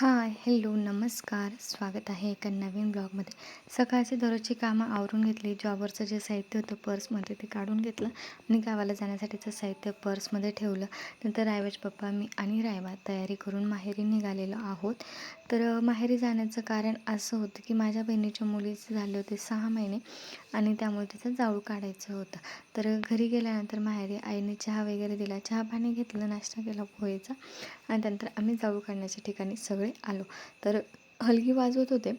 Hi hello नमस्कार. स्वागत आहे एका नवीन ब्लॉगमध्ये. सकाळची दररोजची कामं आवरून घेतली. जॉबवरचं जे साहित्य होतं पर्समध्ये ते काढून घेतलं आणि गावाला जाण्यासाठीचं साहित्य पर्समध्ये ठेवलं. नंतर रायवाज पप्पा मी आणि रायवा तयारी करून माहेरी निघालेलो आहोत. तर माहेरी जाण्याचं कारण असं होतं की माझ्या बहिणीच्या मुलीचे झाले होते सहा महिने आणि त्यामुळे तिचं जाऊळ काढायचं होतं. तर घरी गेल्यानंतर माहेरी आईने चहा वगैरे दिला. चहा पाणी घेतलं नाश्ता केला पोहेचा आणि त्यानंतर आम्ही जाऊळ काढण्याच्या ठिकाणी सगळे आलो. तर हलगी वाजवत होते.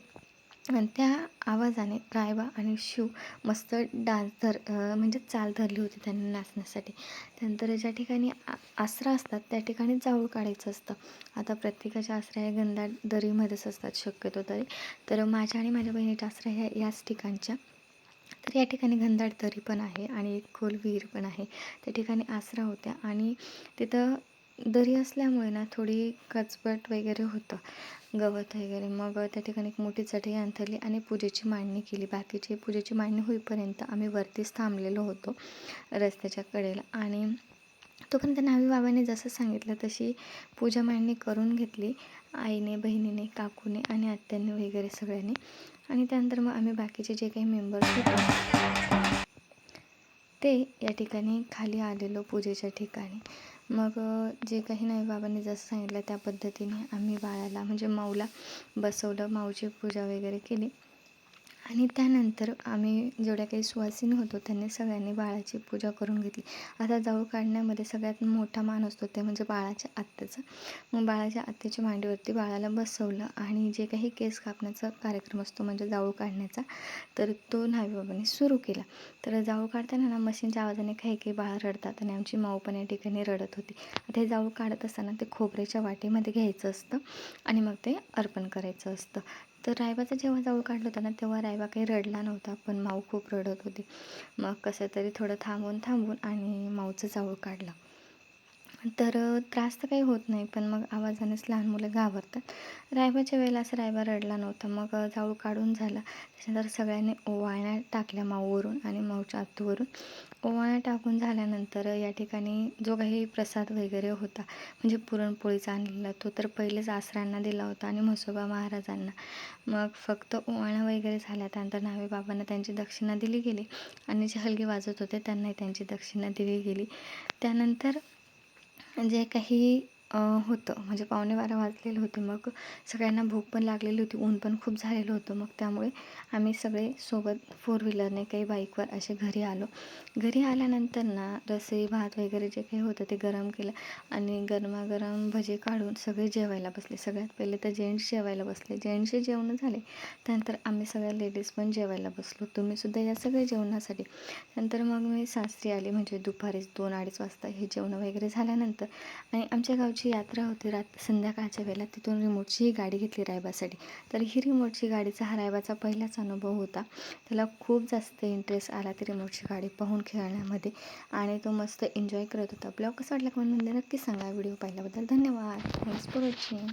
आणि त्या आवाजाने रायबा आणि शिव मस्त डान्स धर म्हणजे चाल धरली होती त्यांनी नाचण्यासाठी. त्यानंतर ज्या ठिकाणी आसरा असतात त्या ठिकाणी जाऊळ काढायचं असतं. आता प्रत्येकाच्या आसरा या गंधा दरीमध्येच असतात शक्यतो तरी. तर माझ्या आणि माझ्या बहिणीच्या आसरा ह्या याच ठिकाणच्या. तर या ठिकाणी घनदाट दरी पण आहे आणि एक खोल विहीर पण आहे. त्या ठिकाणी आसरा होत्या आणि तिथं दरी असल्यामुळे ना थोडी कचबट वगैरे होतं. गवत वगैरे. मग त्या ठिकाणी एक मोठी चटई अंथरली आणि पूजेची मांडणी केली. बाकीची पूजेची मांडणी होईपर्यंत आम्ही वरतीच थांबलेलो होतो रस्त्याच्या कडेला. आणि तोपर्यंत नावी बाबांनी जसं सांगितलं तशी पूजा मांडणी करून घेतली. आईने बहिणीने काकूने आणि आत्यांनी वगैरे सगळ्यांनी. आणि त्यानंतर मग आम्ही बाकीचे जे काही मेंबर्स होते ते या ठिकाणी खाली आलेलो पूजेच्या ठिकाणी. मग जे काही नाही बाबांनी जसं सांगितलं त्या पद्धतीने आम्ही बाळाला म्हणजे माऊला बसवलं माऊची पूजा वगैरे केली. आणि त्यानंतर आम्ही जेवढ्या काही सुवासिनी होतो त्यांनी सगळ्यांनी बाळाची पूजा करून घेतली. आता जाऊ काढण्यामध्ये सगळ्यात मोठा मान असतो ते म्हणजे बाळाच्या आत्याचा. मग बाळाच्या आत्याच्या मांडीवरती बाळाला बसवलं आणि जे काही केस कापण्याचा कार्यक्रम असतो म्हणजे जाऊ काढण्याचा तर तो बाबांनी सुरू केला. तर जाऊ काढताना ना मशीनच्या आवाजाने काही काही बाळ रडतात आणि आमची माऊ पण या ठिकाणी रडत होती. आता हे जाऊ काढत असताना ते खोबऱ्याच्या वाटीमध्ये घ्यायचं असतं आणि मग ते अर्पण करायचं असतं. तर रायबाचा जेव्हा जाऊळ काढलं होतं ना तेव्हा रायबा काही रडला नव्हता पण माऊ खूप रडत होती. मग कसं तरी थोडं थांबून थांबून आणि माऊचं जाऊळ काढलं. तर त्रास तर काही होत नाही पण मग आवाजानेच लहान मुलं घाबरतात. रायबाच्या वेळेला असं रायबा रडला नव्हता. मग जाऊळ काढून झाला. त्याच्यानंतर सगळ्यांनी ओवाळण्या टाकल्या माऊवरून आणि माऊच्या आतूवरून. ओवाळण्या टाकून झाल्यानंतर या ठिकाणी जो काही प्रसाद वगैरे होता म्हणजे पुरणपोळीचा आणलेला तो तर पहिलेच आसऱ्यांना दिला होता आणि म्हसोबा महाराजांना. मग फक्त ओवाळण्या वगैरे झाल्या. त्यानंतर नावे बाबांना त्यांची दक्षिणा दिली गेली आणि जे हलगी वाजत होते त्यांनाही त्यांची दक्षिणा दिली गेली. त्यानंतर जे काही होतं. म्हणजे पावणे बारा वाजलेले होते. मग सगळ्यांना भूक पण लागलेली होती. ऊन पण खूप झालेलं होतं. मग त्यामुळे आम्ही सगळे सोबत फोर व्हीलरने काही बाईकवर असे घरी आलो. घरी आल्यानंतर ना रसई भात वगैरे जे काही होतं ते गरम केलं आणि गरमागरम भजे काढून सगळे जेवायला बसले. सगळ्यात पहिले तर जेंट्स जेवायला बसले. जेंट्सचे जेवण झाले. त्यानंतर आम्ही सगळ्या लेडीज पण जेवायला बसलो. तुम्हीसुद्धा या सगळ्या जेवणासाठी. नंतर मग मी सासरी आली. म्हणजे दुपारी दोन अडीच वाजता हे जेवण वगैरे झाल्यानंतर आणि आमच्या गावची यात्रा होती रात संध्याकाळच्या वेळेला तिथून रिमोटची ही गाडी घेतली रायबासाठी. तर ही रिमोटची गाडीचा हा रायबाचा पहिलाच अनुभव होता. त्याला खूप जास्त इंटरेस्ट आला ती रिमोटची गाडी पाहून खेळण्यामध्ये आणि तो मस्त एन्जॉय करत होता. ब्लॉग कसं वाटला कमेंटमध्ये नक्की सांगा. व्हिडिओ पाहिल्याबद्दल धन्यवाद. Thanks for watching